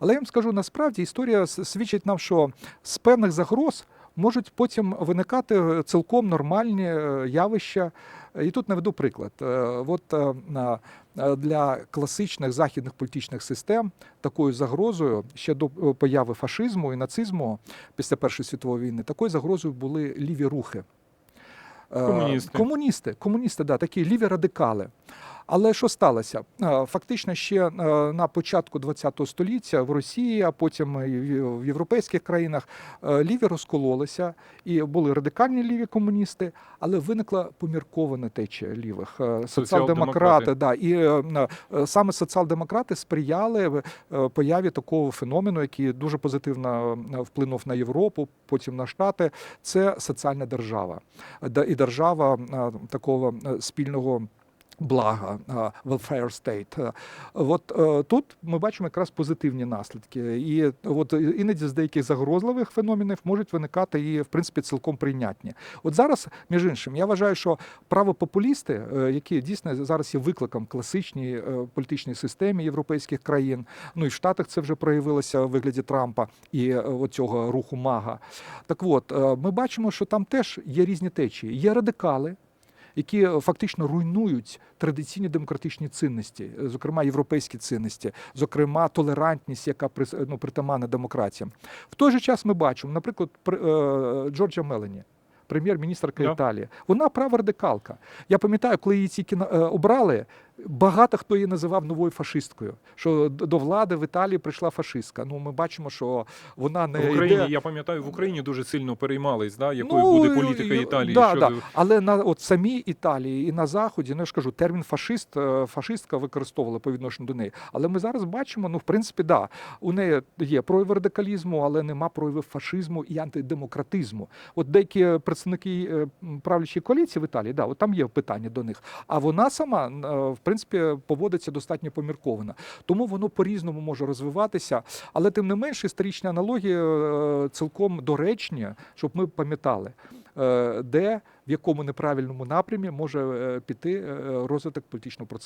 Але я вам скажу, насправді історія свідчить нам, що з певних загроз можуть потім виникати цілком нормальні е, явища. І тут наведу приклад. Е, От е, е, для класичних західних політичних систем такою загрозою ще до е, появи фашизму і нацизму після Першої світової війни, такою загрозою були ліві рухи. Е, Комуністи. Комуністи, комуністи, да, такі ліві радикали. Але що сталося? Фактично, ще е, на початку ХХ століття в Росії, а потім в європейських країнах е, ліві розкололися, і були радикальні ліві комуністи, але виникла поміркована течія лівих Е, соціал-демократи. Да, і саме соціал-демократи сприяли появі такого феномену, який дуже позитивно вплинув на Європу, потім на Штати. Це соціальна держава і держава такого спільного. Блага, welfare state. Е, От е, тут ми бачимо якраз позитивні наслідки. І от іноді з деяких загрозливих феноменів можуть виникати і, в принципі, цілком прийнятні. От зараз, між іншим, я вважаю, що правопопулісти, е, які дійсно зараз є викликом класичній політичній системі європейських країн, ну і в Штатах це вже проявилося в вигляді Трампа і оцього руху Мага. Так от, ми бачимо, що там теж є різні течії. Є радикали, які е, фактично руйнують традиційні демократичні цінності, е, зокрема європейські цінності, зокрема толерантність, яка прис- ну, притаманна демократіям. В той же час ми бачимо, наприклад, пр- е, Джорджа Мелені. Прем'єр-міністрка yeah. Італії, вона права радикалка. Я пам'ятаю, коли її на- е, обрали, багато хто її називав новою фашисткою. Що до влади в Італії прийшла фашистка. Ну, ми бачимо, що вона не В Україні, йде... я пам'ятаю, в Україні дуже сильно переймались, да, якою буде політика і- Італії Да, щодо да. Але на от самій Італії і на Заході, ну я ж кажу, термін фашист, е, фашистка використовувала по відношенню до неї. Але ми зараз бачимо, ну в принципі, да, у неї є прояви радикалізму, але нема проявів фашизму і антидемократизму. От деякі представники е, правлячої коаліції в Італії, да, от там є питання до них. А вона сама, е, в принципі, поводиться достатньо помірковано. Тому воно по-різному може розвиватися. Але тим не менш, історичні аналогії е, цілком доречні, щоб ми пам'ятали, е, де в якому неправильному напрямі може е, піти розвиток політичного процесу.